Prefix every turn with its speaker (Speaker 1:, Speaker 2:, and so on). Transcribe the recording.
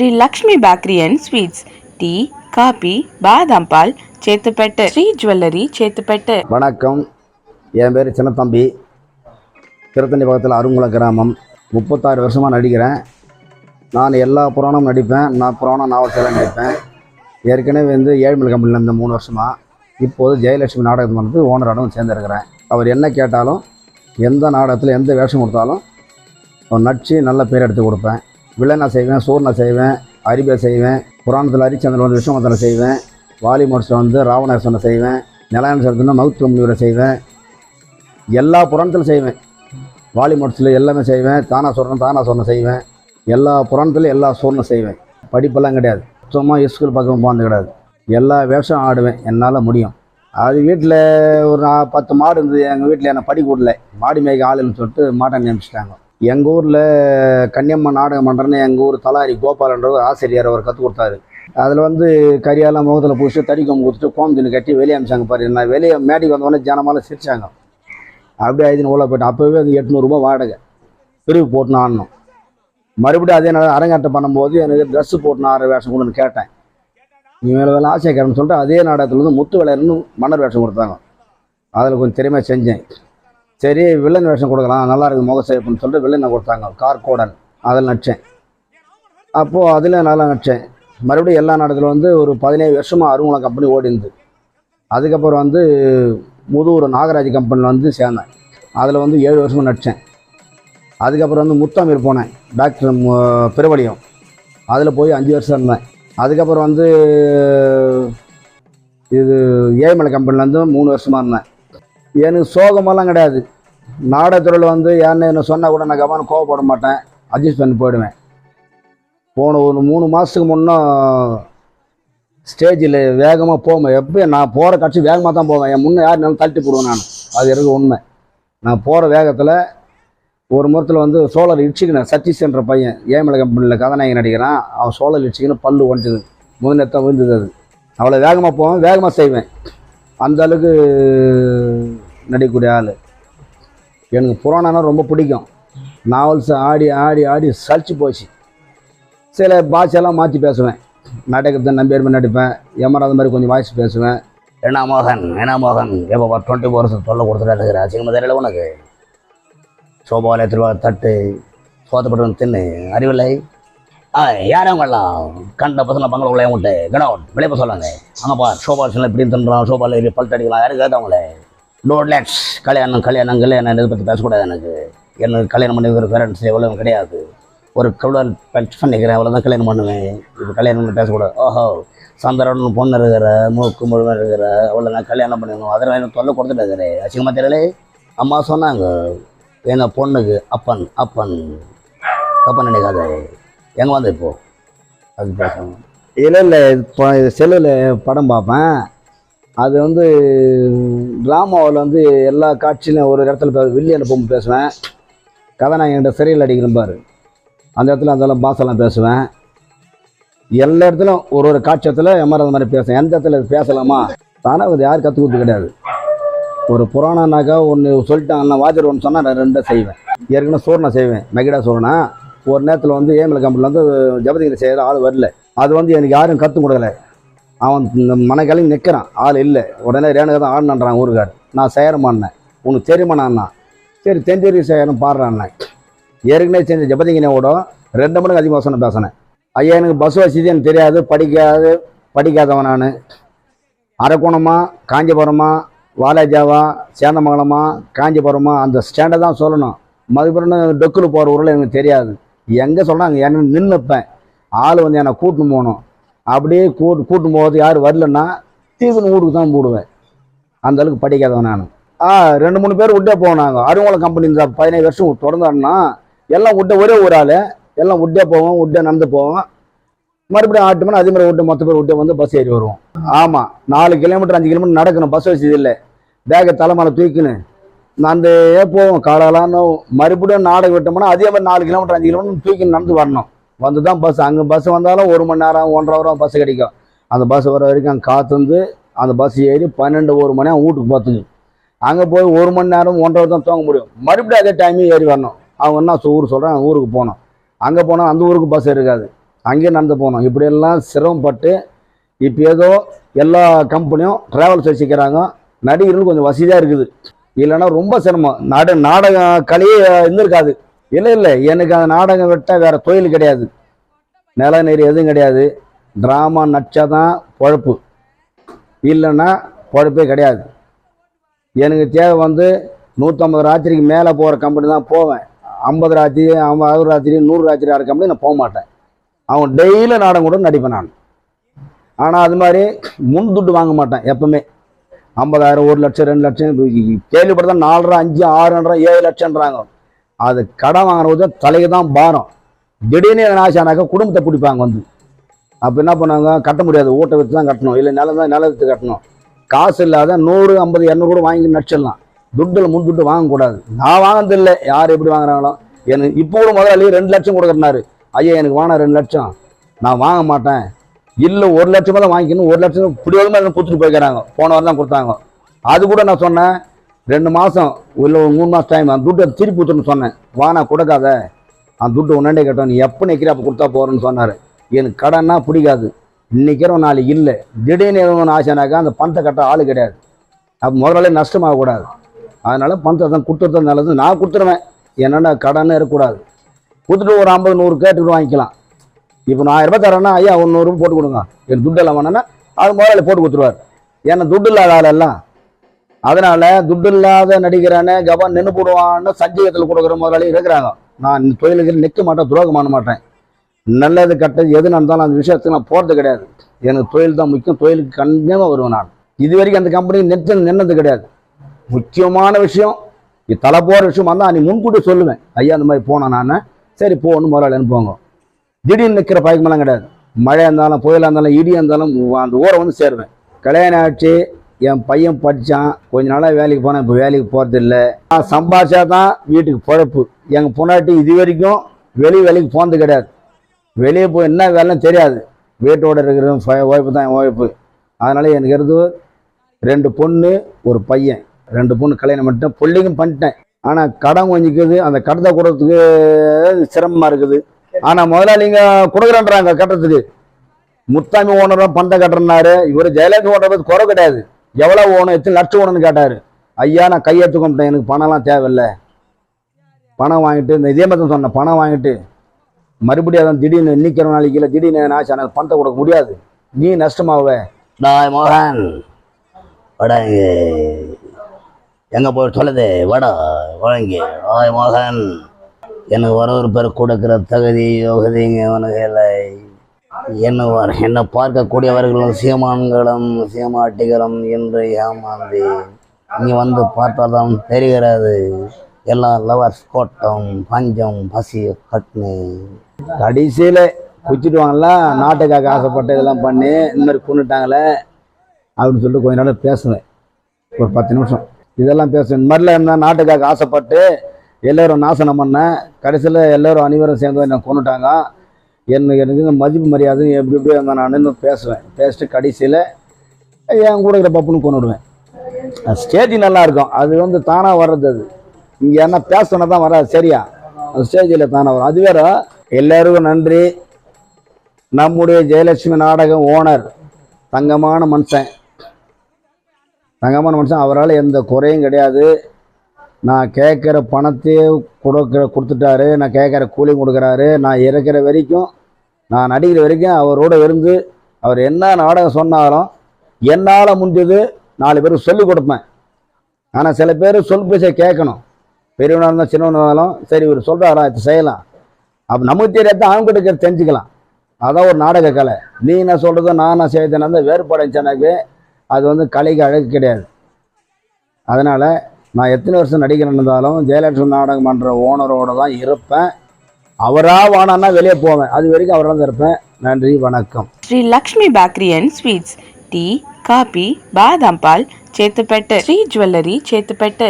Speaker 1: Sri Lakshmi bakery and sweets. Tea coffee badam ball Chetpet. Sri jewellery Chetpet.
Speaker 2: வணக்கம். என் பேர் சின்னத்தம்பி. திருத்தணி பக்கத்தில் அருங்குளம் கிராமம். முப்பத்தாறு வருஷமாக நடிக்கிறேன். நான் எல்லா புராணமும் நடிப்பேன். நான் புராணம் நாவல் நடிப்பேன். ஏற்கனவே வந்து ஏழ்மல் கம்பெனியில் இருந்த மூணு வருஷமாக இப்போது ஜெயலட்சுமி நாடகம் வந்து ஓனராகவும் சேர்ந்துருக்கிறேன். அவர் என்ன கேட்டாலும் எந்த நாடகத்தில் எந்த வேஷம் கொடுத்தாலும் அவர் நடிச்சு நல்ல பேர் எடுத்து கொடுப்பேன். வில்லனை செய்வேன் சூர்ணை செய்வேன் அரிபை செய்வேன் புராணத்தில் ஹரிச்சந்திரன் வந்து விஸ்வமத்தனை செய்வேன் வாலிமோட்ஸில் வந்து ராவணேஸ்வரனை செய்வேன் நிலையான சரத்துனா மவுத் கம்பெனியூரை செய்வேன். எல்லா புராணத்திலும் செய்வேன். வாலிமோட்ஸில் எல்லாமே செய்வேன் தானா சொல்கிறேன் தானா சொன்ன செய்வேன். எல்லா புராணத்துலையும் எல்லா சூர்ணம் செய்வேன். படிப்பெல்லாம் கிடையாது. சும்மா ஸ்கூல் பக்கம் போனது கிடையாது. எல்லா வேஷம் ஆடுவேன். என்னால் முடியும். அது வீட்டில் ஒரு நா- பத்து மாடு இருந்தது. எங்கள் வீட்டில் என்னை படிக்க கூடல. மாடு மேய்க்க ஆளுன்னு சொல்லிட்டு மாட்டை நியமிச்சிட்டாங்க. எங்கள் ஊரில் கன்னியம்மன் நாடகம் பண்ணுறேன்னு எங்கள் ஊர் தலாரி கோபாலன்றவர் ஆசிரியர் அவர் கற்றுக் கொடுத்தாரு. அதில் வந்து கரியாலாம் முகத்தில் பூசி தடி கொம்பு கொடுத்துட்டு கோமதினு கட்டி வெளியே அமிச்சாங்க பாரு. நான் வெளியே மேடைக்கு வந்தவொடனே ஜனமால சிரிச்சாங்க. அப்படியே ஐந்து உள்ள போயிட்டேன் அப்போவே அது எட்நூறுபா வாடகை. பிரிவு போட்டுன்னு ஆடணும். மறுபடியும் அதே நேரம் அரங்காட்டம் பண்ணும்போது எனக்கு ட்ரெஸ்ஸு போட்டுன்னு ஆடுற வேஷம் கொடுன்னு கேட்டேன். நீ மேலே வேலை ஆசைக்காரன்னு சொல்லிட்டு அதே நாடகத்தில் வந்து முத்து விளையாடுன்னு மன்னர் வேஷம் கொடுத்தாங்க. அதில் கொஞ்சம் திறமையாக செஞ்சேன். சரி வில்லன் வேஷம் கொடுக்கலாம் நல்லா இருக்கு முக சேப்புன்னு சொல்லிட்டு வில்லனை கொடுத்தாங்க. கார்கோடன் அதில் நடித்தேன் அப்போது அதில் நல்லா நடித்தேன் மறுபடியும் எல்லா நாடகத்தில் வந்து ஒரு பதினேழு வருஷமாக அருங்குளம் கம்பெனி ஓடிந்து அதுக்கப்புறம் வந்து முதுவூர் நாகராஜ் கம்பெனியில் வந்து சேர்ந்தேன். அதில் வந்து ஏழு வருஷமாக நடித்தேன் அதுக்கப்புறம் வந்து முத்தாமீர் போனேன் டாக்டர் மு- பெருவழியம் அதில் போய் அஞ்சு வருஷம் இருந்தேன். அதுக்கப்புறம் வந்து இது ஏழுமலை கம்பெனிலேருந்து மூணு வருஷமாக இருந்தேன். எனக்கு சோகமெல்லாம் கிடையாது. நாடகத்துறையில் வந்து யாருன்னு என்ன சொன்னால் கூட நான் கவனம் கோவப்பட மாட்டேன். அட்ஜஸ்ட் பண்ணி போயிடுவேன். போன ஒரு மூணு மாதத்துக்கு முன்னே ஸ்டேஜில் வேகமாக போவேன். எப்பயும் நான் போகிற கட்சி வேகமாக தான் போவேன். என் முன்னே யார் இருந்தாலும் தள்ளி போடுவேன் நான். அது எனக்கு உண்மை. நான் போகிற வேகத்தில் ஒரு முறத்தில் வந்து சோழர் இடிச்சுக்கினேன் சதீஷ் பையன் ஏமல கம்பெனியில் கதாநாயகன் நடிக்கிறான். அவன் சோழர் இடிச்சுக்கின்னு பல்லு ஒன்றுது முதலத்தான் விழுந்தது அது. அவ்வளோ வேகமாக போவேன் வேகமாக செய்வேன். அந்த அளவுக்கு நடிக்கக்கூடிய ஆள். எனக்கு புராணம்னா ரொம்ப பிடிக்கும். நாவல்ஸ் ஆடி ஆடி ஆடி சளிச்சு போச்சு. சில பாஷையெல்லாம் மாற்றி பேசுவேன். நாடகத்தை நம்பியர் நடிப்பேன். எமராத மாதிரி கொஞ்சம் வாய்ஸ் பேசுவேன். என்ன மோகன் என்ன மோகன்? எப்போ டுவெண்ட்டி ஃபோர் ஹவர்ஸ் தொல்லை கொடுத்துட்டு இருக்கிற? அசிங்கமாக தெரியல உனக்கு? சோபாலயத்தில் தட்டு சோத்தப்பட்டு தின்னு. அறிவில்லை? ஆ யாரவங்களாம் கண்ட பசங்க பங்கள உள்ள விட்டு கனவுட் வெளியே போக சொல்லாங்க. அங்கப்பா சோபால் இப்படி தின்றான் சோபால் பல்ட்டு அடிக்கலாம். யாரும் கேட்டவங்களே டோன்ட் லேக்ஸ் கல்யாணம் கல்யாணம் கல்யாணம் இதை பற்றி பேசக்கூடாது எனக்கு. எனக்கு கல்யாணம் பண்ணி ஒரு பேரண்ட்ஸ் எவ்வளோ கிடையாது. ஒரு கவுடல் பெட் பண்ணிக்கிறேன் அவ்வளோதான் கல்யாணம் பண்ணுவேன். இப்போ கல்யாணம் பண்ணி பேசக்கூடாது. ஓஹோ சந்திரன் பொண்ணு இருக்கிற மூக்கு முழுவதும் இருக்கிற அவ்வளோ நான் கல்யாணம் பண்ணிக்கணும். அதெல்லாம் எனக்கு தொல்லை கொடுத்துட்டு இருக்கிறேன் அசிங்கமாக தெரியலே? அம்மா சொன்னாங்க எங்கள் பொண்ணுக்கு அப்பன் அப்பன். தப்பன் நினைக்காது. எங்கே வந்து இப்போ? அது பேசணும் இல்லை இல்லை இப்போ செல்லில் படம் பார்ப்பேன். அது வந்து ட்ராமாவில் வந்து எல்லா காட்சியிலும் ஒரு இடத்துல பே வில்லியனை பொம்பு பேசுவேன். என்கிட்ட சிறையில் அடிக்கிறேன் பாரு. அந்த இடத்துல அந்த பாசெல்லாம் பேசுவேன். எல்லா இடத்துலையும் ஒரு ஒரு காட்சியத்தில் அந்த மாதிரி பேசுவேன். எந்த இடத்துல பேசலாமா? தானே அது யாரும் கற்றுக் கொடுத்து கிடையாது. ஒரு புராணனாக்கா ஒன்று சொல்லிட்டாங்கன்னா வாஜர் ஒன்று சொன்னால் நான் ரெண்டை செய்வேன். ஏற்கனவே சோர்ணை செய்வேன். மெகிடா சோர்னா ஒரு நேரத்தில் வந்து ஏமல கம்பெனியில் வந்து ஜபதிகளை செய்கிற ஆள் வரல. அது வந்து எனக்கு யாரும் கற்றுக் கொடுக்கல. அவன் இந்த மனக்கிழமை நிற்கிறான் ஆள் இல்லை. உடனே ரேணுகா தான் ஆடுனான்றான் ஊருக்கார் நான் செய்கிறமான்னேன் உனக்கு தெரியுமாண்ணா சரி தெஞ்சரி சேரம் பாடுறான் ஏற்கனவே செஞ்ச ஜபதிங்கினோட ரெண்டு மணிக்கு அதிகமாக சொன்ன பேசினேன் ஐயா எனக்கு பஸ் வசதி எனக்கு தெரியாது. படிக்காது படிக்காதவன் நான். அரக்கோணமா காஞ்சிபுரமா வாலாஜாவா சேந்தமங்கலமா காஞ்சிபுரமா அந்த ஸ்டாண்டை தான் சொல்லணும். மறுபடியும் டொக்கில் போகிற ஊரில் எனக்கு தெரியாது. எங்கே சொல்கிறாங்க என்ன நின்றுப்பேன் ஆள் வந்து என்னை கூட்டின்னு போகணும். அப்படியே கூட்டு கூட்டும் போது யார் வரலன்னா தீவிர வீட்டுக்கு தான் போடுவேன். அந்த அளவுக்கு படிக்காதவன் நான். ஆ ரெண்டு மூணு பேர் விட்டே போனாங்க. அருங்கோலம் கம்பெனி இந்த பதினேழு வருஷம் தொடர்ந்தாருன்னா எல்லாம் விட்ட ஒரே ஒரு ஆள். எல்லாம் விட்டே போவோம் விட்டே நடந்து போவோம் மறுபடியும் ஆட்டு மணி அதே மாதிரி விட்டு மொத்த பேர் விட்டு வந்து பஸ் ஏறி வருவோம். ஆமாம் நாலு கிலோமீட்டர் அஞ்சு கிலோமீட்டர் நடக்கணும். பஸ் வசதி இல்லை. பேக்கை தலைமையில தூக்கின்னு நடந்தே போவோம். காலாலான்னு மறுபடியும் நாடகம் விட்டோம்னா அதே மாதிரி நாலு கிலோமீட்டர் அஞ்சு கிலோமீட்டர் தூக்கி நடந்து வரணும். வந்து தான் பஸ் அங்கே பஸ் வந்தாலும் ஒரு மணி நேரம் ஒன்றரை வரும் பஸ் கிடைக்கும். அந்த பஸ் வர வரைக்கும் அங்கே காத்துந்து அந்த பஸ் ஏறி பன்னெண்டு ஒரு மணி நேரம் வீட்டுக்கு பார்த்துக்கு அங்கே போய் ஒரு மணி நேரம் ஒன்றரை தான் தூங்க முடியும். மறுபடியும் அதே டைமே ஏறி வரணும். அவங்க என்ன ஊர் சொல்கிறேன் ஊருக்கு போனோம் அங்கே போனால் அந்த ஊருக்கு பஸ் இருக்காது. அங்கேயே நடந்து போகணும். இப்படியெல்லாம் சிரமப்பட்டு இப்போ ஏதோ எல்லா கம்பெனியும் ட்ராவல்ஸ் வச்சுக்கிறாங்க. நடிகர்களுக்கு கொஞ்சம் வசதியாக இருக்குது. இல்லைன்னா ரொம்ப சிரமம். நாட நாடகம் கலையே இருந்திருக்காது. இல்லை இல்லை. எனக்கு அந்த நாடகம் விட்டால் வேறு தொழில் கிடையாது. நிலநெறி எதுவும் கிடையாது. ட்ராமா நடிச்சா தான் பொழப்பு. இல்லைன்னா பொழப்பே கிடையாது. எனக்கு தேவை வந்து நூற்றம்பது ராத்திரிக்கு மேலே போகிற கம்பெனி தான் போவேன். ஐம்பது ராத்திரி ஐம்பது ராத்திரி நூறு ராத்திரி ஆறு கம்பெனி நான் போக மாட்டேன். அவன் டெய்லி நாடகம் கூட நடிப்பேன் நான். ஆனால் அது மாதிரி முன் துட்டு வாங்க மாட்டேன் எப்பவுமே. ஐம்பதாயிரம் ஒரு லட்சம் ரெண்டு லட்சம் கேள்விப்பட்டா நாலரை அஞ்சு ஆறுன்றா ஏழு லட்சம்ன்றாங்க. அது கடன் வாங்குறது தலைக்கு தான் பாரம். திடீர்னு எதனா ஆச்சானாக்கா குடும்பத்தை பிடிப்பாங்க வந்து. அப்போ என்ன பண்ணுவாங்க? கட்ட முடியாது. ஊட்ட விற்று தான் கட்டணும். இல்லை நிலம் தான் நிலத்து கட்டணும். காசு இல்லாத நூறு ஐம்பது இரநூறு கூட வாங்கி நடிச்சிடலாம். துட்டில் முன் துட்டு வாங்கக்கூடாது. நான் வாங்கினது இல்லை. யார் எப்படி வாங்குறாங்களோ? எனக்கு இப்போ கூட முதலாளி ரெண்டு லட்சம் கொடுக்குறாரு ஐயா எனக்கு வாங்க ரெண்டு லட்சம். நான் வாங்க மாட்டேன். இல்லை ஒரு லட்சமாக தான் வாங்கிக்கணும். ஒரு லட்சம் பிடிவாதமாக என்ன கொடுத்துட்டு போய்க்கிறாங்க. போன வாரம் தான் கொடுத்தாங்க. அது கூட நான் சொன்னேன். ரெண்டு மாதம் இல்லை ஒரு மூணு மாதம் டைம் அந்த துட்டை திருப்பி ஊற்றுன்னு சொன்னேன். வானா கொடுக்காத. அந்த துட்டு உன்னாண்டே கேட்டோம் நீ எப்போ நிற்கிற அப்போ கொடுத்தா போகிறேன்னு சொன்னார். எனக்கு கடன்னா பிடிக்காது. இன்னைக்கிறோம் நாளைக்கு இல்லை. திடீர்னு எதுவும் ஆசைனாக்கா அந்த பணத்தை கட்ட ஆள் கிடையாது. அப்போ முதலாளி நஷ்டமாகக்கூடாது அதனால் பணத்தை தான் கொடுத்துறது நல்லது. நான் கொடுத்துருவேன். என்னென்ன கடன்னு இருக்கக்கூடாது. கொடுத்துட்டு ஒரு ஐம்பது நூறு கேட்டுக்கிட்டு வாங்கிக்கலாம். இப்போ நான் ஆயிரம் ரூபாய் தரேன்னா ஐயா ஒன்று நூறு போட்டு கொடுங்க. எனக்கு துட்டு எல்லாம் வேணும்னா அது முதலாளி போட்டு கொடுத்துருவார். ஏன்னா துட்டு இல்லாத ஆளெல்லாம் அதனால துட்டு இல்லாத நடிகரான கவன் நின்று போடுவான்னு சஞ்சீகத்தில் கொடுக்குற முதலாளி இருக்கிறாங்க. நான் இந்த தொழிலுக்கு நிற்க மாட்டேன் துரோகம் பண்ண மாட்டேன். நல்லது கெட்டது எது நடந்தாலும் அந்த விஷயத்துக்கு நான் போகிறது கிடையாது. எனக்கு தொழில் தான் முக்கியம் தொழிலுக்கு கண்டிப்பாக வருவேன் நான். இது வரைக்கும் அந்த கம்பெனி நிற்க நின்னது கிடையாது. முக்கியமான விஷயம் தலை போகிற விஷயம் வந்தால் நீ முன்கூட்டி சொல்லுவேன். ஐயா அந்த மாதிரி போனேன் நான்? சரி போகணும் முதலாளி அனுப்புவாங்க திடீர்னு நிற்கிற பயக்கமெல்லாம் கிடையாது. மழையாக இருந்தாலும் புயலாக இருந்தாலும் இடியாக இருந்தாலும் அந்த ஊரை வந்து சேருவேன். கல்யாணம் ஆச்சு என் பையன் படித்தான் கொஞ்ச நாளாக வேலைக்கு போனேன். இப்போ வேலைக்கு போகிறது இல்லை நான் சம்பாதிச்சா தான் வீட்டுக்கு பழப்பு. எங்கள் பொண்டாட்டி இது வரைக்கும் வெளி வேலைக்கு போனது கிடையாது. வெளியே போய் என்ன வேலைன்னு தெரியாது. வீட்டோட இருக்கிற ஒய்ஃபு தான் என் ஒய்ஃபு அதனால் எனக்கு இருந்து ரெண்டு பொண்ணு ஒரு பையன். ரெண்டு பொண்ணு கல்யாணம் பண்ணிட்டேன். பிள்ளைங்க பண்ணிட்டேன். ஆனால் கடன் கொஞ்சிக்குது அந்த கடத்தை கொடுறதுக்கு சிரமமாக இருக்குது. ஆனால் முதலாளிங்க கொடுக்குறேன்றாங்க கட்டுறதுக்கு. முத்தாமி ஓனரும் பந்தம் கட்டுறனாரு இவர் ஜெயலலிதா ஓனர் குறை கிடையாது. எவ்வளோ ஓணும்? எத்தனை லட்சம் ஓணும்னு கேட்டார். ஐயா நான் கையெழுத்து கும்பிட்டேன் எனக்கு பணம்லாம் தேவையில்லை. பணம் வாங்கிட்டு இந்த இதே மாதிரி சொன்னேன். பணம் வாங்கிட்டு மறுபடியும் அதான் திடீர்னு நிற்கிற நாளைக்கு இல்லை திடீர்னு ஆச்சு எனக்கு பணத்தை கொடுக்க முடியாது. நீ நஷ்டமாவே?
Speaker 3: நான் மோகன். வாடா இங்க எங்கே போய் சொல்லுது? வட வழங்கி ஆய் மோகன். எனக்கு ஒரு ஒரு பேர் கொடுக்குற தகுதி யோகதிங்க உனக்கு இல்லை. என்ன வர- என்னை பார்க்கக்கூடியவர்களும் சீமான்களும் சீமாட்டிகளும் என்று ஏமாந்து. இங்கே வந்து பார்த்தால்தான் தெரிகிறது. எல்லா லவர்ஸ் கோட்டம் பஞ்சம் பசி கட்னி.
Speaker 2: கடைசியில் குச்சிடுவாங்கல்ல நாட்டுக்காக ஆசைப்பட்டு இதெல்லாம் பண்ணி இந்த மாதிரி கொண்டுட்டாங்களே அப்படின்னு சொல்லிட்டு கொஞ்ச நேரம் பேசுவேன் ஒரு பத்து நிமிஷம். இதெல்லாம் பேசுவேன் இந்த மாதிரிலாம் இருந்தால் நாட்டுக்காக ஆசைப்பட்டு எல்லோரும் நாசனம் பண்ணேன். கடைசியில் எல்லோரும் அனைவரும் சேர்ந்து என்னை கொண்டுட்டாங்க. எனக்கு எனக்கு இந்த மதிப்பு மரியாதை எப்படி எப்படி அந்த நான் இன்னும் பேசுவேன். பேசிட்டு கடைசியில் என் கூட இருக்கிற பப்புன்னு கொண்டுடுவேன். ஸ்டேஜ் நல்லாயிருக்கும் அது வந்து தானாக வர்றது அது. இங்கே என்ன பேசணுன்னா தான் வராது சரியா? அந்த ஸ்டேஜில் தானாக வரும். அது வேற எல்லோருக்கும் நன்றி. நம்முடைய ஜெயலட்சுமி நாடகம் ஓனர் தங்கமான மனுஷன். தங்கமான மனுஷன் அவரால் எந்த குறையும் கிடையாது. நான் கேட்குற பணத்தையே கொடுக்க கொடுத்துட்டாரு. நான் கேட்குற கூலியும் கொடுக்குறாரு. நான் இருக்கிற வரைக்கும் நான் நடிக்கிற வரைக்கும் அவரோட இருந்து அவர் என்ன நாடகம் சொன்னாலும் என்னால் முடிஞ்சது நாலு பேருக்கு சொல்லிக் கொடுப்பேன். ஆனால் சில பேர் சொல் பேச கேட்கணும். பெரியவனாக இருந்தால் சின்னவனாக இருந்தாலும் சரி இவர் சொல்கிறாரா இது செய்யலாம். அப்போ நமக்கு தெரியாத அவங்க கிட்ட தெரிஞ்சுக்கலாம். அதான் ஒரு நாடக கலை. நீ என்ன சொல்கிறதோ நான் என்ன செய்யறதுனா அந்த வேறுபாடு இருந்துச்சுனாக்கே அது வந்து கலைக்கு அழகு கிடையாது. அதனால் நான் எத்தனை வருஷம் நடிகர் இருந்தாலும் ஜெயலட்சுமி நாடகம் பண்ணுற ஓனரோடு தான் இருப்பேன். அவரா வானான்னா வெளியே போவேன். அது வரைக்கும் அவராக இருப்பேன். நன்றி வணக்கம்.
Speaker 1: Sri Lakshmi bakery and sweets. Tea coffee badam ball Chetpet. Sri jewellery Chetpet.